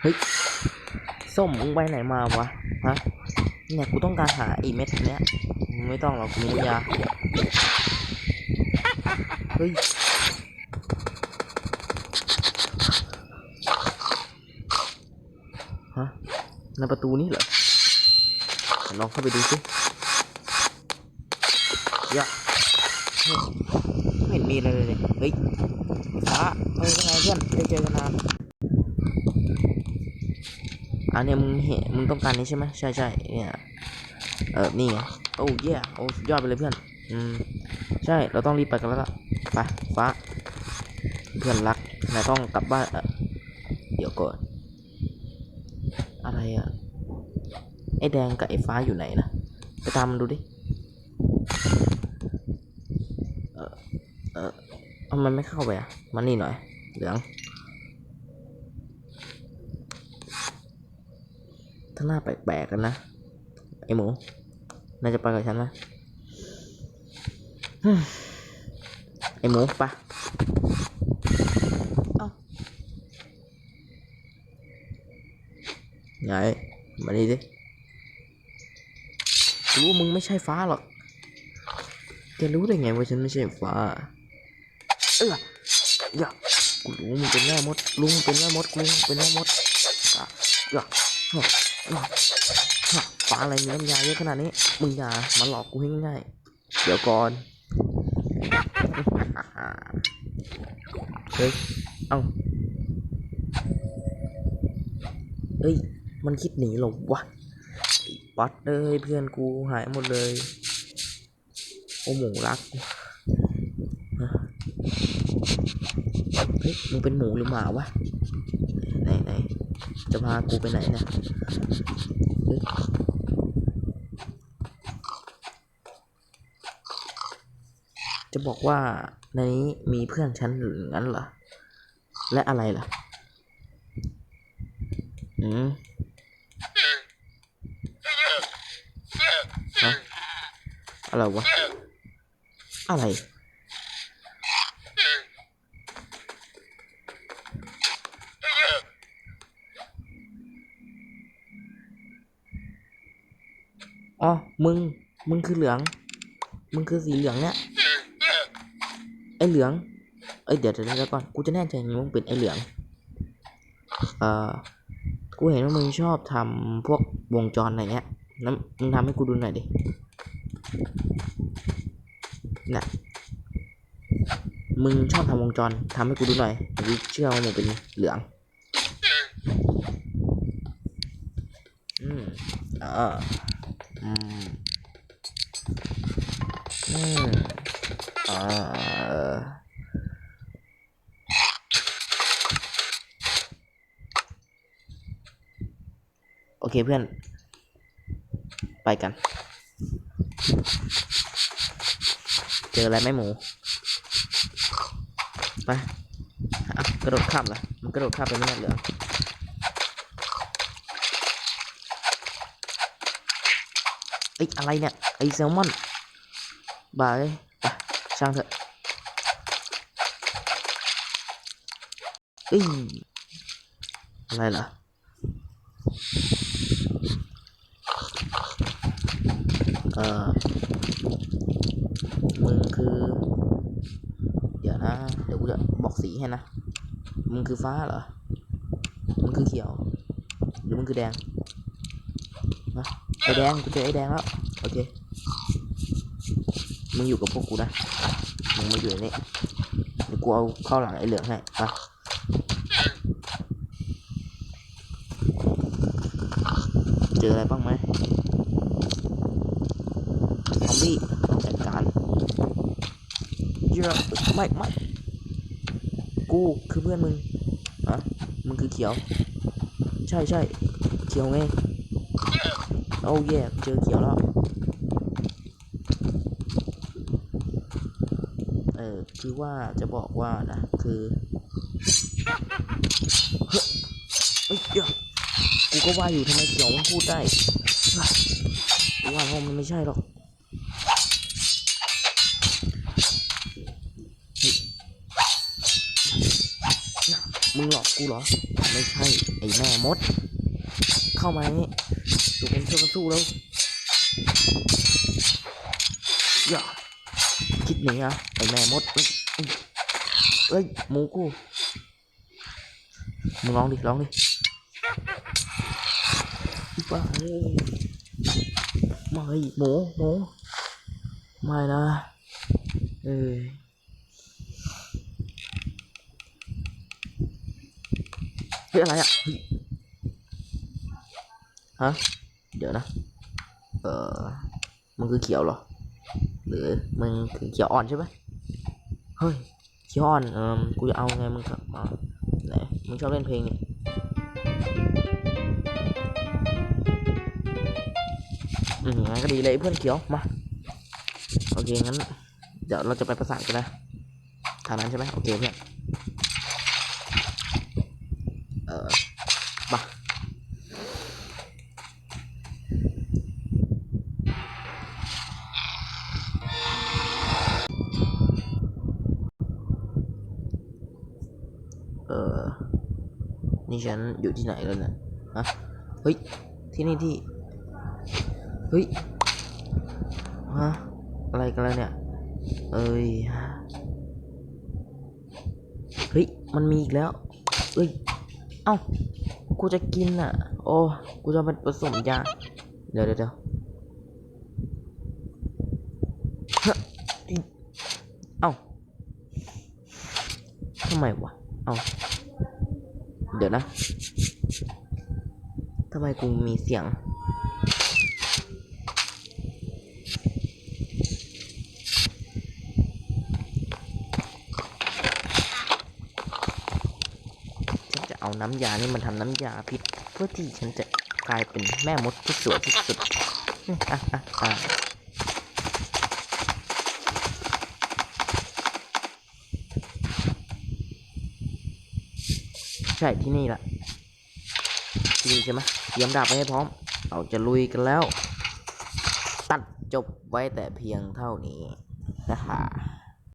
เฮ้ยส้มมึงไปไหนมาวะฮะเนี่ยกูต้องการหาไอีเม็ดเนี้ยไม่ต้องหรอกกูมีน้ำยาเฮ้ยฮะในประตูนี่เหรอลองเข้าไปดูสิยะไม่เห็นมีอะไรเลยเฮ้ยฟ้าเฮ้ยยังไงเพื่อนได้เจอกันนาน อันเนี้ยมึงเห็นมึงต้องการนี้ใช่ไหมใช่ใช่เนี่ยเออนี่ไงโอ้เย่โอ้ยอดไปเลยเพื่อนอืมใช่เราต้องรีบไปกันแล้วล่ะไปฟ้า เพื่อนรักนายต้องกลับบ้านเออเดี๋ยวก่อนอะไรอะไอแดงกับไอฟ้าอยู่ไหนนะไปตามมันดูดิเออเออเอามันไม่เข้าไปอะมานี่หน่อยเหลือง ถ้าหน้าแปลกๆกันนะ ไอ้หมูนายจะไปกับฉันไหมฮึ่มไอ้หมูไปะเอ้าไงมานี่ดิรู้ว่ามึงไม่ใช่ฟ้าหรอกแกรู้ได้ไงว่าฉันไม่ใช่ฟ้า เอออย่ากูรู้มึงเป็นแม่มดลุงเป็นแม่มดกูเป็นแม่มดอะอย่า อย่าอย่าอย่าฟ้าอะไรมีน้ำยาเยอะขนาดนี้ มึงอย่ามาหลอกกูให้ง่ายๆเดี๋ยวก่อนเฮ้ย เอ้าเฮ้ย มันคิดหนีหรอวะปัดเอ้ยเพื่อนกูหายหมดเลย โอ้หมูรักเฮ้ยมึงเป็นหมูหรือหมาวะ จะพากูไปไหนเนี่ยจะบอกว่าในนี้มีเพื่อนฉันหรืองั้นเหรอ และอะไรล่ะ อืมอะไรวะ อะไร อ๋อ มึง มึงคือเหลือง มึงคือสีเหลืองเนี่ย ไอเหลือง เอ้ยเดี๋ยวเดี๋ยวเดี๋ยวก่อน กูจะแน่ใจไงมึงเป็นไอเหลือง เอ่อ กูเห็นว่ามึงชอบทำพวกวงจรอะไรเงี้ยนั้นมึงทำให้กูดูหน่อยดิ น่ะ มึงชอบทำวงจรทำให้กูดูหน่อยกูเชื่อว่ามึงเป็นเหลือง อืมอ่า อืมอืมอ่าโอเคเพื่อน ไปกัน เจออะไรไหมหมูไปกระโดดข้ามเหรอมันกระโดดข้ามไปไม่ได้เหรอ เอ้อะไรเนี่ย ไอแซลมอนบาเลยไปช่างเถอะเอ้ยอะไรเหรอเออมึงคือ เดี๋ยวนะ เดี๋ยวกูจะบอกสีให้นะ มึงคือฟ้าเหรอ มึงคือเขียว หรือมึงคือแดงนะ ไอแดงกูเจอไอแดงแล้วโอเคมึงอยู่กับพวกกูนะมึงมาอยู่ในนี่เดี๋ยวกูเอาเข้าหลังไอเหลืองให้ไปเจออะไรบ้างไหมซอมบี้จัดการเยอะไม่ไม่กูคือเพื่อนมึงฮะมึงคือเขียว ใช่ใช่เขียวไง โอ้เย่เจอเขียวแล้วเออคือว่าจะบอกว่านะคือเฮ้ยเยเดี๋ยวกูก็ว่าอยู่ทำไมเขียวมันพูดได้กูว่าเพราะมันไม่ใช่หรอกมึงหลอกกูเหรอ ไม่ใช่ ไอ้แม่มด เข้ามานี่ ทุกคนช่วยกันสู้แล้วอย่าคิดหนีอะไอแม่มดเอ้ยเอ้ยหมูกูมึงลองดิลองดิอีบ้าเอ้ยไม่หมูหมูไม่นะเอ้ยเฮ้ยอะไรอะฮะ เดี๋ยวนะ เออมันคือเขียวเหรอ หรือมึงคือเขียวอ่อนใช่ไหมเฮ้ย เขียวอ่อน เออกูจะเอาไงมึงครับมาไหนมึงชอบเล่นเพลงนี่อืมงั้นก็ดีเลยเพื่อนเขียว มา โอเคงั้น เดี๋ยวเราจะไปประสานกันนะ ทางนั้นใช่ไหมโอเคเพื่อน นี่ฉันอยู่ที่ไหนแล้วเนี่ยฮะเฮ้ยที่นี่ที่เฮ้ยฮะอะไรกันแล้วเนี่ยเอ้ยเฮ้ยมันมีอีกแล้วเอ้ยเอ้ากูจะกินอะ โอ้กูจะผสมยาเดี๋ยวเดี๋ยวเอ้าทำไมวะ เอ้า เดี๋ยวนะทำไมกูมีเสียง ฉันจะเอาน้ำยานี่มันทำน้ำยาพิษเพื่อที่ฉันจะกลายเป็นแม่มดที่สวยที่สุดอะอะอะ ใช่ที่นี่แหละที่นี่ใช่ไหมเตรียมดาบไปให้พร้อม เราจะลุยกันแล้ว ตัดจบไว้แต่เพียงเท่านี้นะฮะ